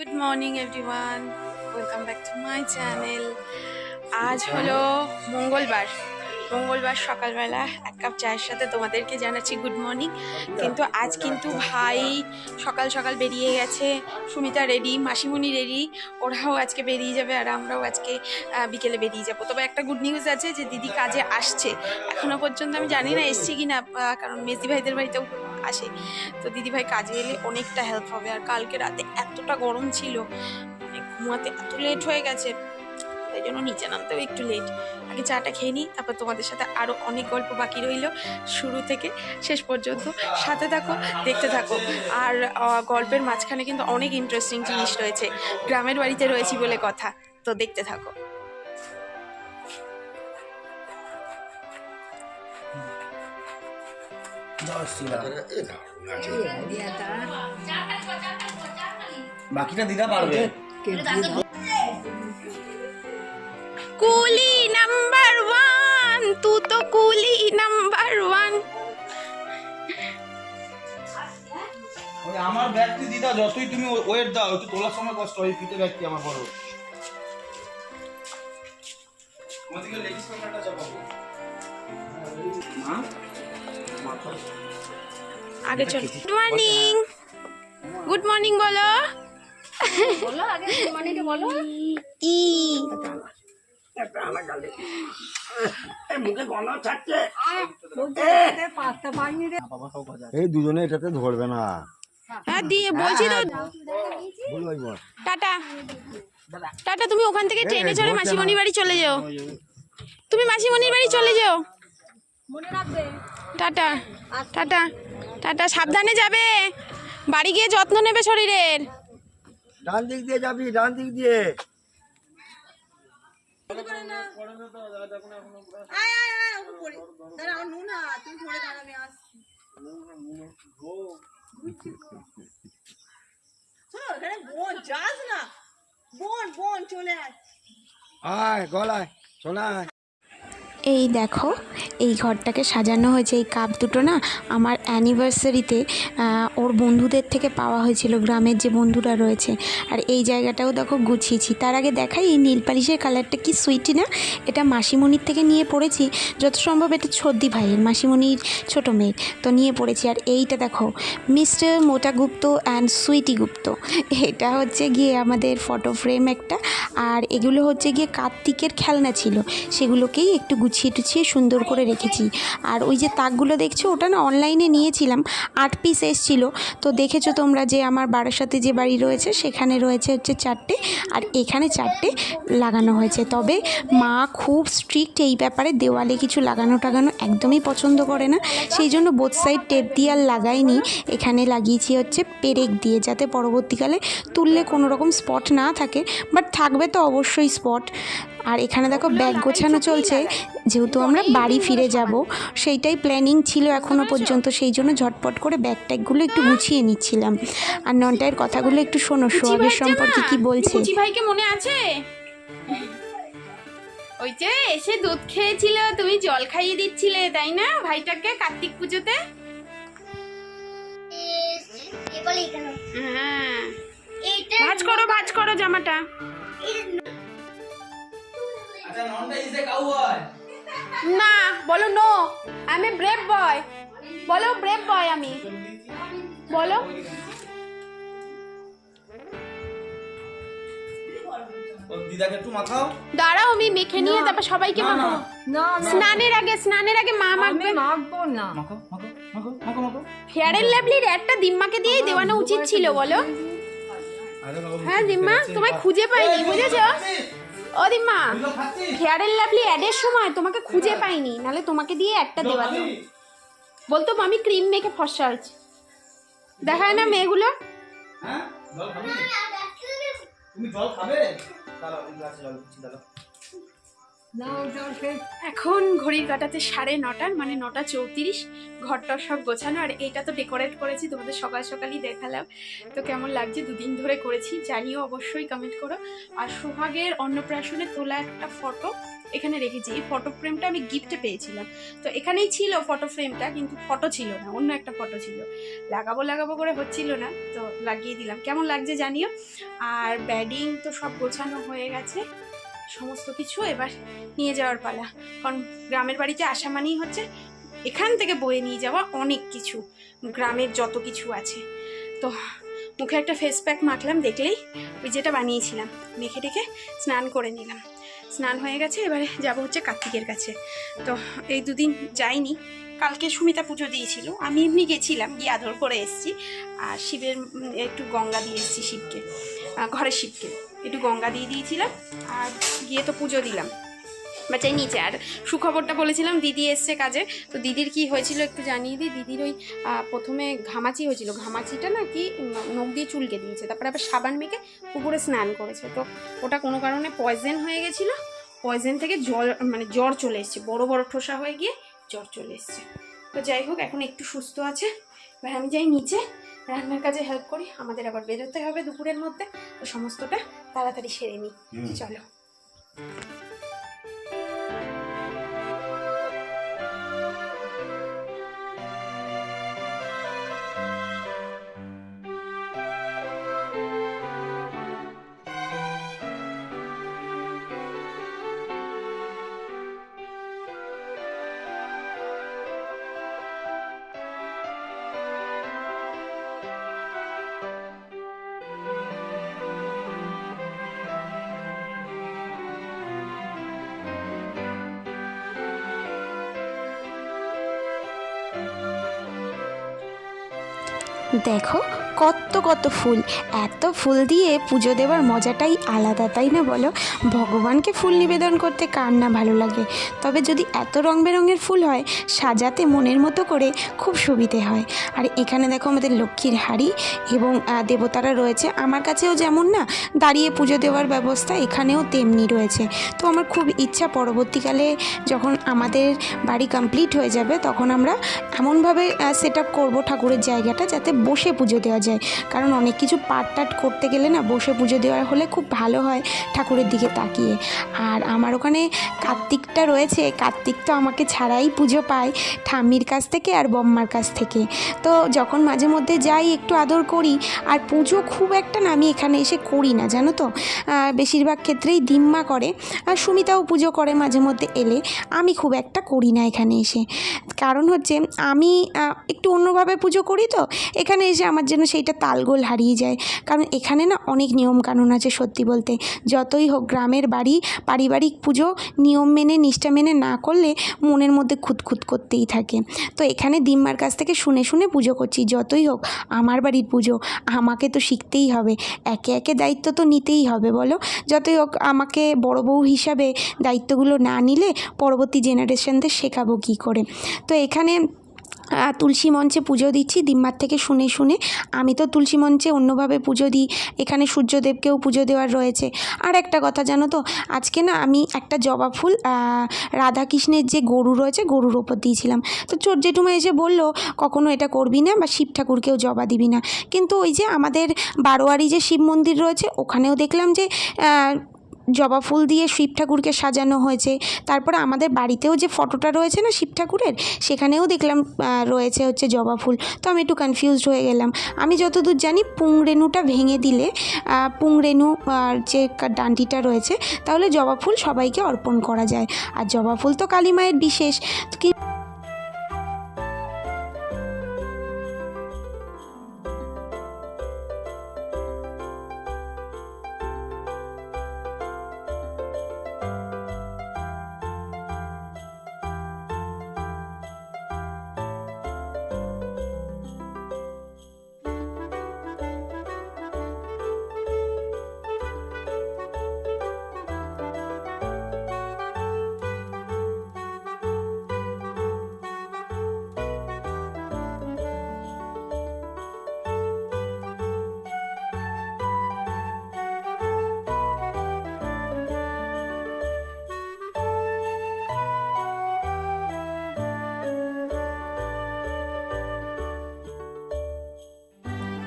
Good morning everyone welcome back to my channel আজ হলো মঙ্গলবার। মঙ্গলবার সকালবেলা এক কাপ চায়ের সাথে তোমাদেরকে জানাচ্ছি গুড মর্নিং কিন্তু আজ কিন্তু ভাই সকাল সকাল বেরিয়ে গেছে। সুমিতা রেডি মাসিমণি রেডি ওরাও আজকে বেরিয়ে যাবে আর আমরাও আজকে বিকেলে বেরিয়ে যাব। তবে একটা গুড নিউজ আছে যে দিদি কাজে আসছে। এখনও পর্যন্ত আমি জানি না এসছি কি না কারণ মেসি ভাইদের বাড়িতেও আসে। তো দিদিভাই কাজে এলে অনেকটা হেল্প হবে। আর কালকে রাতে এতটা গরম ছিল মানে ঘুমাতে এত লেট হয়ে গেছে, তাই জন্য নিচে নামতেও একটু লেট আগে চাটা খেয়ে নিই, তারপর তোমাদের সাথে আরও অনেক গল্প বাকি রইল শুরু থেকে শেষ পর্যন্ত। সাথে থাকো, দেখতে থাকো। আর গল্পের মাঝখানে কিন্তু অনেক ইন্টারেস্টিং জিনিস রয়েছে। গ্রামের বাড়িতে রয়েছি বলে কথা, তো দেখতে থাকো। বাকিটা দিদা পারবে? কুলি নাম্বার ওয়ান তু তো কুলি নাম্বার ওয়ান। আমার ব্যাগটি দিদা যতই তুমি ওয়েট দাও একটু তোলার সময় কষ্ট হয় ফিতে ব্যাগটি আমার বড়। প্যান্টটা চাপাবো। মা? আগে চল। গুড মর্নিং গুড মর্নিং বলো। বলো আগে মর্নিংটা বলো। ই। এই দুজনে এটাতে ধরবে না। হ্যাঁ দিয়ে বলছি তো ভুল হইব টাটা। টাটা তুমি ওখান থেকে ট্রেনে চড়ে মাসিমণির বাড়ি চলে যাও। তুমি মাসিমণির বাড়ি চলে যাও। টাটা। টাটা। টাটা। সাবধানে যাবে। বাড়ি গিয়ে যত্ন নেবে শরীরের। ডান দিক দিয়ে যাবি ডান দিক দিয়ে। বোন বোন চলে আয়। গলায় শোনা এই দেখো, এই ঘরটাকে সাজানো হয়েছে, এই কাপ দুটো না আমার অ্যানিভার্সারিতে ওর বন্ধুদের থেকে পাওয়া হয়েছিল, গ্রামের যে বন্ধুরা রয়েছে। আর এই জায়গাটাও দেখো গুছিয়েছি। তার আগে দেখাই এই নীল পালিশের কালারটা কি সুইটি না? এটা মাসিমণির থেকে নিয়ে পড়েছি, যত সম্ভব এটা ছদ্দি ভাইয়ের, মাসিমণির ছোটো মেয়ের, তো নিয়ে পড়েছি। আর এইটা দেখো, মিস্টার মোটা গুপ্ত অ্যান্ড সুইটি গুপ্ত। এটা হচ্ছে গিয়ে আমাদের ফটো ফ্রেম একটা, আর এগুলো হচ্ছে গিয়ে কার্তিকের খেলনা ছিল, সেগুলোকেই একটু গুছিয়ে টুছিয়ে সুন্দর করে রেখেছি। আর ওই যে তাকগুলো দেখছ, ওটা না অনলাইনে নিয়েছিলাম। আট পিস এসছিলো। তো দেখেছ তোমরা যে আমার বারাসাতে যে বাড়ি রয়েছে, সেখানে রয়েছে হচ্ছে চারটে আর এখানে চারটে লাগানো হয়েছে। তবে মা খুব স্ট্রিক্ট এই ব্যাপারে দেওয়ালে কিছু লাগানো টাগানো একদমই পছন্দ করে না। সেই জন্য বোথ সাইড টেপ দিয়ে আর লাগাইনি। এখানে লাগিয়েছি হচ্ছে পেরেক দিয়ে, যাতে পরবর্তীকালে তুললে কোনো রকম স্পট না থাকে। বাট থাকবে তো অবশ্যই স্পট আর এখানে দেখো ব্যাগ গোছানো চলছে। যেহেতু আমরা বাড়ি ফিরে যাব সেইটাই প্ল্যানিং ছিল এখনও পর্যন্ত। সেই জন্য ঝটপট করে ব্যাগ ট্যাগগুলো একটু গুছিয়ে নিচ্ছিলাম। আর ননটাইয়ের কথাগুলো একটু শোনো সোহাগের সম্পর্কে কি বলছে? ভাইকে মনে আছে? ওই যে এসে দুধ খেয়েছিল তুমি জল খাইয়ে দিচ্ছিলে তাই না ভাইটাকে কার্তিক পুজোতে? হ্যাঁ। ভাজ করো ভাজ করো জামাটা। ননটা ইজ এ কাউবয় না বলো নো আমি ব্রেভ বয় বলো ব্রেভ বয় আমি। বলো। দিদাকে একটু মাখাও। দাঁড়াও আমি মেখে নিয়ে তারপর সবাইকে না, না। স্নানের আগে স্নানের আগে মা আমি মাখবে। মাখবো না। মাখো মাখো মাখো মাখো মাখো। ফেয়ার এন্ড লাভলির একটা দিম্মাকে দিয়েই দেওয়ানো উচিত ছিল বলো। হ্যাঁ দিম্মা তোমায় খুঁজে পাইনি বুঝেছ? ও দিম্মা হেয়ার ফেয়ার লাভলি অ্যাডের সময় তোমাকে খুঁজে পাইনি নালে তোমাকে দিয়ে একটা দেওয়া তো বলতো আমি ক্রিম মেখে ফর্সা হয়েছি দেখায় না মেয়েগুলো? হ্যাঁ? তুমি জল খাবে? দাঁড়াও গ্লাসে জল দিচ্ছি দাঁড়াও। এখন ঘড়ির কাটাতে সাড়ে নটার মানে নটা চৌত্রিশ। ঘরটা সব গোছানো, আর এইটা তো ডেকোরেট করেছি, তোমাদের সকাল সকালই দেখালাম। তো কেমন লাগছে? দুদিন ধরে করেছি, জানিও অবশ্যই কমেন্ট করো। আর সোহাগের অন্নপ্রাশনে তোলা একটা ফটো এখানে রেখেছি। এই ফটো ফ্রেমটা আমি গিফটে পেয়েছিলাম। তো এখানেই ছিল ফটো ফ্রেমটা কিন্তু ফটো ছিল না, অন্য একটা ফটো ছিল। লাগাবো লাগাবো করে হচ্ছিল না, তো লাগিয়ে দিলাম। কেমন লাগছে জানিও? আর ব্যাডিং তো সব গোছানো হয়ে গেছে। সমস্ত কিছু এবার নিয়ে যাওয়ার পালা। কারণ গ্রামের বাড়িতে আসা মানেই হচ্ছে এখান থেকে বয়ে নিয়ে যাওয়া অনেক কিছু, গ্রামের যত কিছু আছে। তো মুখে একটা ফেস প্যাক মাখলাম, দেখলেই ওই যেটা বানিয়েছিলাম, মেখে টেখে স্নান করে নিলাম। স্নান হয়ে গেছে, এবারে যাব হচ্ছে কার্তিকের কাছে। তো এই দুদিন যাইনি, কালকে সুমিতা পুজো দিয়েছিল, আমি এমনি গেছিলাম, গিয়ে আদর করে এসেছি, আর শিবের একটু গঙ্গা দিয়ে এসেছি শিবকে ঘরের শিবকে। একটু গঙ্গা দিয়ে দিয়েছিলাম আর গিয়ে তো পুজো দিলাম। বাচ্চাই নিচে, আর সুখবরটা বলেছিলাম, দিদি এসছে কাজে। তো দিদির কি হয়েছিল একটু জানিয়ে দিই। দিদির ওই প্রথমে ঘামাচি হয়েছিল। ঘামাচিটা না কি, নখ দিয়ে চুলকে দিয়েছে। তারপরে আবার সাবান মেখে পুকুরে স্নান করেছে। তো ওটা কোনো কারণে পয়জেন হয়ে গেছিল। পয়জেন থেকে জল মানে জ্বর চলে এসছে। বড় বড় ঠোসা হয়ে গিয়ে জ্বর চলে এসছে। তো যাই হোক, এখন একটু সুস্থ আছে। এবার আমি যাই নিচে। রান্নার কাজে হেল্প করি আমাদের আবার বেরোতে হবে দুপুরের মধ্যে তো সমস্তটা তাড়াতাড়ি সেরে নিই। চলো। দেখো কত কত ফুল। এত ফুল দিয়ে পুজো দেওয়ার মজাটাই আলাদা, তাই না বলো? ভগবানকে ফুল নিবেদন করতে কার না ভালো লাগে? তবে যদি এত রং বেরঙের ফুল হয়, সাজাতে মনের মতো করে খুব সুবিধে হয়। আর এখানে দেখো আমাদের লক্ষ্মীর হাড়ি এবং দেবতারা রয়েছে। আমার কাছেও যেমন না, দাঁড়িয়ে পুজো দেওয়ার ব্যবস্থা এখানেও তেমনি রয়েছে। তো আমার খুব ইচ্ছা পরবর্তীকালে যখন আমাদের বাড়ি কমপ্লিট হয়ে যাবে, তখন আমরা এমনভাবে সেট আপ করব ঠাকুরের জায়গাটা যাতে বসে পুজো দেওয়া যায়। কারণ অনেক কিছু পাট টাট করতে গেলে না বসে পুজো দেওয়া হলে খুব ভালো হয় ঠাকুরের দিকে তাকিয়ে। আর আমার ওখানে কার্তিকটা রয়েছে, কার্তিক তো আমাকে ছাড়াই পুজো পায় ঠাম্মির কাছ থেকে আর বম্মার কাছ থেকে। তো যখন মাঝে মধ্যে যাই একটু আদর করি, আর পুজো খুব একটা না আমি এখানে এসে করি না, জানো তো? বেশিরভাগ ক্ষেত্রেই দিম্মা করে, আর সুমিতাও পুজো করে মাঝে মধ্যে এলে। আমি খুব একটা করি না এখানে এসে। কারণ হচ্ছে আমি একটু অন্যভাবে পুজো করি তো, এখানে এসে আমার জন্য সেইটা তালগোল হারিয়ে যায়। কারণ এখানে না অনেক নিয়মকানুন আছে সত্যি বলতে। যতই হোক গ্রামের বাড়ি, পারিবারিক পুজো, নিয়ম মেনে, নিষ্ঠা মেনে না করলে মনের মধ্যে খুঁতখুত করতেই থাকে। তো এখানে দিম্মার কাছ থেকে শুনে শুনে পুজো করছি, যতই হোক আমার বাড়ির পুজো, আমাকে তো শিখতেই হবে। একে একে দায়িত্ব তো নিতেই হবে, বলো? যতই হোক আমাকে বড় বউ হিসাবে দায়িত্বগুলো না নিলে পরবর্তী জেনারেশনদের শেখাবো কী করে? তো এখানে তুলসী মঞ্চে পুজো দিচ্ছি, দিম্মার থেকে শুনে শুনে। আমি তো তুলসী মঞ্চে অন্যভাবে পুজো দিই, এখানে সূর্যদেবকেও পুজো দেওয়ার রয়েছে। আর একটা কথা, জানো তো, আজকে না আমি একটা জবা ফুল রাধাকৃষ্ণের যে গরু রয়েছে, গরুর ওপর দিয়েছিলাম। তো চোর জেঠুমা এসে বলল, কখনো এটা করবি না বা শিব ঠাকুরকেও জবা দিবি না। কিন্তু ওই যে আমাদের বারোয়ারি যে শিব মন্দির রয়েছে, ওখানেও দেখলাম যে জবা ফুল দিয়ে শিব ঠাকুরকে সাজানো হয়েছে। তারপরে আমাদের বাড়িতেও যে ফটোটা রয়েছে না শিব ঠাকুরের, সেখানেও দেখলাম রয়েছে হচ্ছে জবা ফুল। তো আমি একটু কনফিউজড হয়ে গেলাম। আমি যতদূর জানি পুংরেণুটা ভেঙে দিলে পুংরেণু যে ডান্ডিটা রয়েছে, তাহলে জবা ফুল সবাইকে অর্পণ করা যায়। আর জবা ফুল তো কালী মায়ের বিশেষ। কি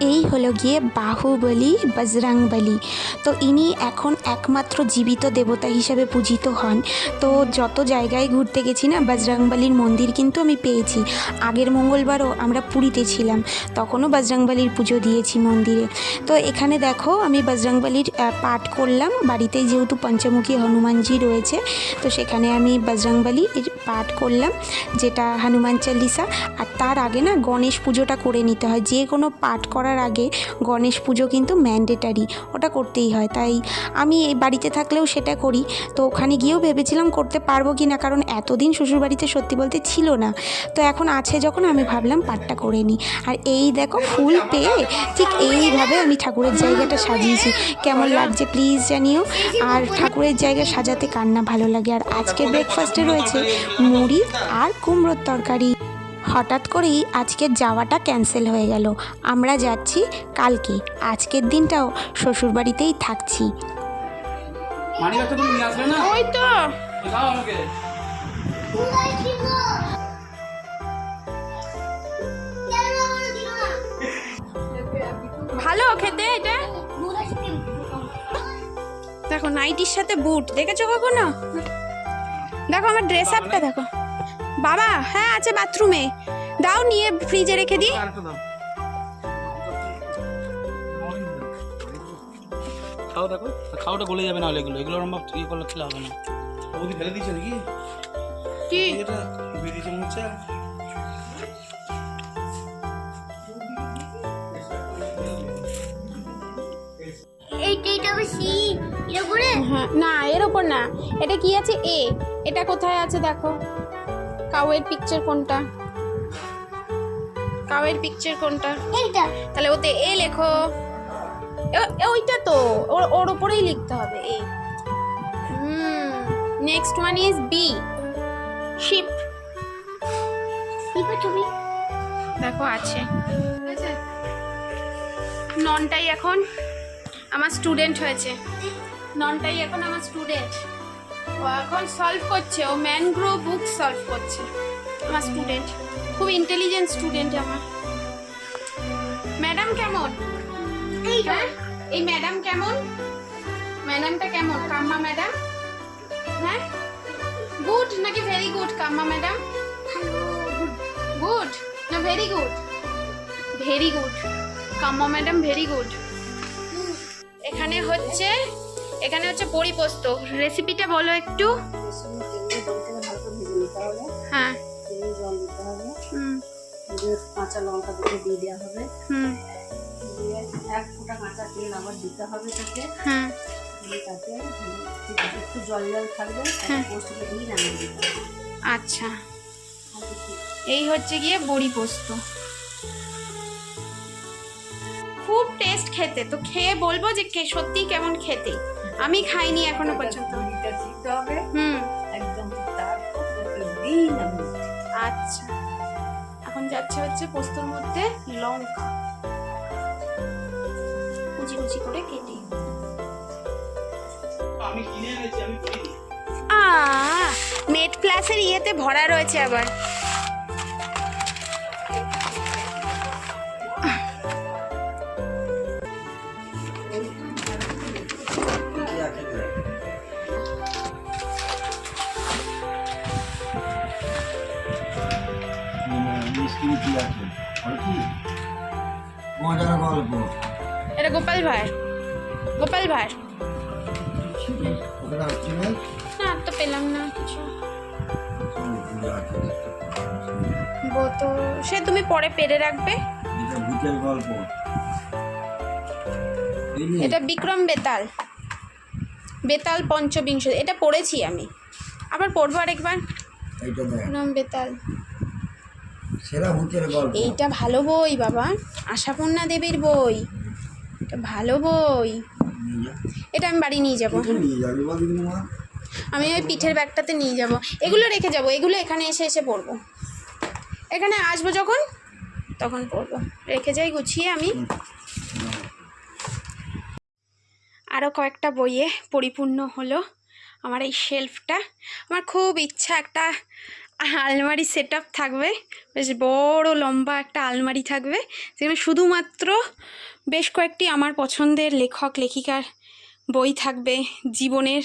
এই হলো গিয়ে বাহুবলী, বজরংবলী। তো ইনি এখন একমাত্র জীবিত দেবতা হিসাবে পূজিত হন। তো যত জায়গায় ঘুরতে গেছি না, বজরংবলীর মন্দির কিন্তু আমি পেয়েছি। আগের মঙ্গলবারও আমরা পুরীতে ছিলাম। তখনও বজরংবলীর পুজো দিয়েছি মন্দিরে। তো এখানে দেখো, আমি বজরংবলীর পাঠ করলাম। বাড়িতেই যেহেতু পঞ্চমুখী হনুমানজি রয়েছে, তো সেখানে আমি বজরংবলী পাঠ করলাম, যেটা হনুমান চল্লিশা আর তার আগে না, গণেশ পুজোটা করে নিতে হয়। যে কোনো পাঠ করার আগে গণেশ পুজো কিন্তু ম্যান্ডেটারি ওটা করতেই হয়। তাই আমি এই বাড়িতে থাকলেও সেটা করি। তো ওখানে গিয়েও ভেবেছিলাম করতে পারব কি না কারণ এতদিন শ্বশুরবাড়িতে সত্যি বলতে ছিল না। তো এখন আছে যখন, আমি ভাবলাম পাঠটা করে নিই। আর এই দেখো, ফুল পেয়ে ঠিক এইভাবে আমি ঠাকুরের জায়গাটা সাজিয়েছি। কেমন লাগছে প্লিজ জানিও। আর ঠাকুরের জায়গা সাজাতে কান্না ভালো লাগে। আর আজকে ব্রেকফাস্টে রয়েছে মুড়ি আর কুমড়োর তরকারি। হঠাৎ করেই আজকের যাওয়াটা ক্যান্সেল হয়ে গেল। আমরা যাচ্ছি কালকে। আজকের দিনটাও শ্বশুরবাড়িতেই থাকছি। মানি ওই তো। ভালো খেতে এটা? দেখো নাইটির সাথে বুট। দেখেছ কখনো? দেখো আমার ড্রেস আপটা দেখো। বাবা হ্যাঁ আছে বাথরুমে। দাও নিয়ে ফ্রিজে রেখে দিই। খাও দেখো খাওয়াটা গলে যাবে না হলে এগুলো। এগুলো আমরা ইয়ে করলে খেলে হবে না। বৌদি ফেলে দিয়েছে নাকি? কি? এটা হ্যাঁ না এর ওপর না। এটা কি আছে? এ। এটা কোথায় আছে দেখো। কাউয়ের পিকচার কোনটা? কাউয়ের পিকচার কোনটা? এইটা। তাহলে ওতে এ লেখো। ওইটা তো। ওর ওর ওপরেই লিখতে হবে A. Hmm next one is B ship দেখো আছে। ননটাই এখন আমার স্টুডেন্ট হয়েছে। ননটাই এখন আমার স্টুডেন্ট ও এখন সলভ করছে। ও ম্যানগ্রো বুক সলভ করছে। আমার স্টুডেন্ট খুব ইন্টেলিজেন্ট স্টুডেন্ট আমার। ম্যাডাম কেমন? হ্যাঁ? এই ম্যাডাম কেমন? ম্যাডামটা কেমন? কাম্মা ম্যাডাম হ্যাঁ? গুড নাকি ভেরি গুড কাম্মা ম্যাডাম গুড না ভেরি গুড ভেরি গুড কাম্মা ম্যাডাম ভেরি গুড এখানে হচ্ছে এখানে হচ্ছে বড়ি পোস্ত রেসিপিটা বলো একটু। হ্যাঁ। হ্যাঁ। আচ্ছা। এই হচ্ছে গিয়ে বড়ি পোস্ত খুব টেস্ট খেতে। তো খেয়ে বলব যে সত্যি কেমন খেতে। আমি খাইনি এখনও পর্যন্ত। হুম। একদম। আচ্ছা। এখন যাচ্ছে হচ্ছে পোস্তর মধ্যে লঙ্কা। কুচি কুচি করে কেটে। আমি কিনে এনেছি আমি নেট প্লাসের ইয়েতে ভরা রয়েছে আবার। মজার গল্প এটা গোপাল ভাঁড় গোপাল ভাঁড় না তো পেলাম না কিছু। সে তুমি পরে পেরে রাখবে। গল্প এটা বিক্রম বেতাল। বেতাল পঞ্চবিংশ। এটা পড়েছি আমি। আবার পড়ব আরেকবার। বিক্রম বেতাল। সেরা ভূতের গল্প। এইটা ভালো বই বাবা। আশাপূর্ণা দেবীর বই। এটা ভালো বই। এটা আমি বাড়ি নিয়ে যাব। নিয়ে যাবি বল মা আমি ওই পিঠের ব্যাগটাতে নিয়ে যাব। এগুলো রেখে যাব। এগুলো এখানে এসে এসে পড়ব। এখানে আসব যখন তখন পড়ব। রেখে যাই গুছিয়ে আমি। আরও কয়েকটা বইয়ে পরিপূর্ণ হলো আমার এই শেলফটা। আমার খুব ইচ্ছা একটা আলমারি সেট থাকবে। বেশ বড়, লম্বা একটা আলমারি থাকবে। সেখানে শুধুমাত্র বেশ কয়েকটি আমার পছন্দের লেখক, লেখিকার বই থাকবে জীবনের।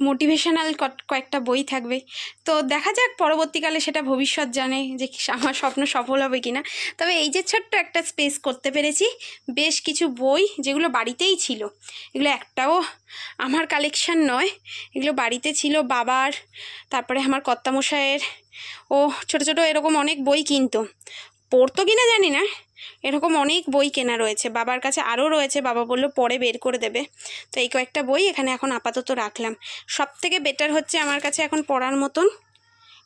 মোটিভেশনাল কয়েকটা বই থাকবে। তো দেখা যাক পরবর্তীকালে সেটা ভবিষ্যৎ জানে যে আমার স্বপ্ন সফল হবে কি না তবে এই যে ছোট্ট একটা স্পেস করতে পেরেছি, বেশ কিছু বই যেগুলো বাড়িতেই ছিল। এগুলো একটাও আমার কালেকশন নয়। এগুলো বাড়িতে ছিল বাবার, তারপরে আমার কর্তামশায়ের ও ছোট ছোট এরকম অনেক বই কিনতো। পড়তো কিনা জানি না। এরকম অনেক বই কেনা রয়েছে। বাবার কাছে আরও রয়েছে। বাবা বলল, পরে বের করে দেবে। তো এই কয়েকটা বই এখানে এখন আপাতত রাখলাম। সব থেকে বেটার হচ্ছে আমার কাছে এখন পড়ার মতন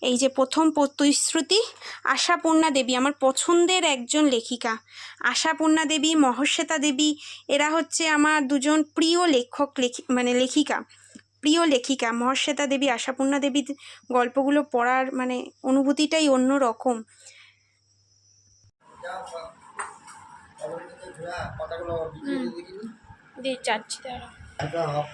এই যে প্রথম প্রতিশ্রুতি, আশাপূর্ণা দেবী, আমার পছন্দের একজন লেখিকা। আশাপূর্ণা দেবী মহশ্বেতা দেবী, এরা হচ্ছে আমার দুজন প্রিয় লেখক, লেখি মানে লেখিকা, প্রিয় লেখিকা। মহশ্বেতা দেবী, আশাপূর্ণা দেবীর গল্পগুলো পড়ার মানে অনুভূতিটাই অন্য রকম দিয়ে চাচ্ছি তারা। একটা হপ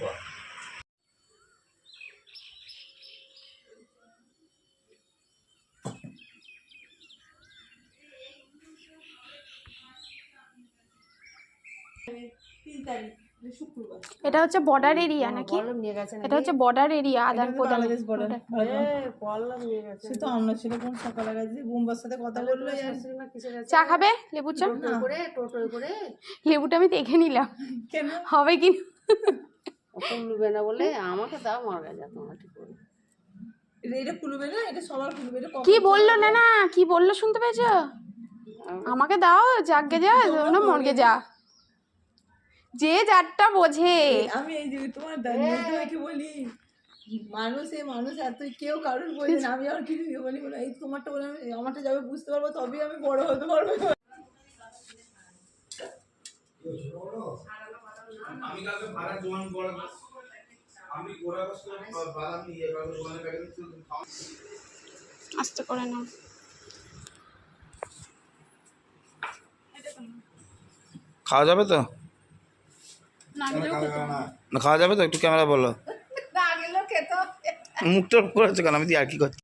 এটা হচ্ছে বর্ডার এরিয়া নাকি? এটা হচ্ছে বর্ডার এরিয়া আদান প্রদান গেছে। চা খাবে লেবু চা লেবুটা আমি দেখে নিলাম। হবে কি ওকে না বলে আমাকে দাও মার তোমরা কি বলল না না কি বলল শুনতে পেয়েছ? আমাকে দাও জাগে যা না মর্গে যা। যে যারটা বোঝে। আমি এই যে তোমার দাদিকে বলি মানুষে মানুষ এত কেউ কারোর বোঝে না। আমি আর কিছু বলি বলে এই তোমারটা বলে আমি আমারটা যাবে বুঝতে পারব তবেই আমি বড় হতে পারব। আমি কালকে ভাড়া জোয়ান আমি বাদাম নিয়ে কালকে জোয়ানের প্যাকেট আস্তে করে নাও। খাওয়া যাবে তো? না। না খাওয়া যাবে তো? একটু ক্যামেরা বলো। মুখটা করেছে কেন? আমি দিয়ে আর কি করছি?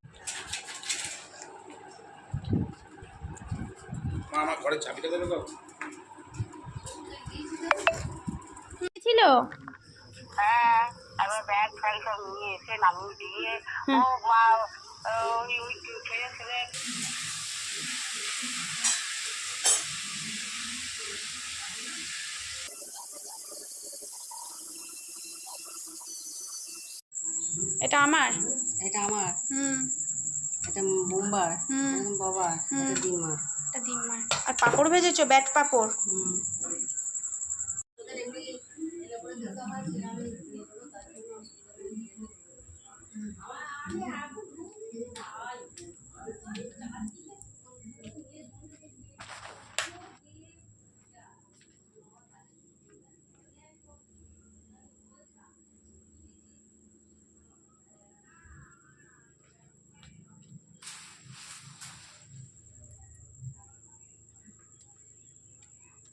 ছিল? হ্যাঁ তারপর ব্যাগ ফ্যাগ সব নিয়ে এসে নামিয়ে দিয়ে ও মা ওই ওই ছেড়ে ছেড়ে এটা আমার? এটা আমার। হুম। এটা বোম্বার হুম। বাবা এটা ডিমার এটা দিন মার আর পাপড় ভেজেছো? ব্যাট পাপড়? হুম।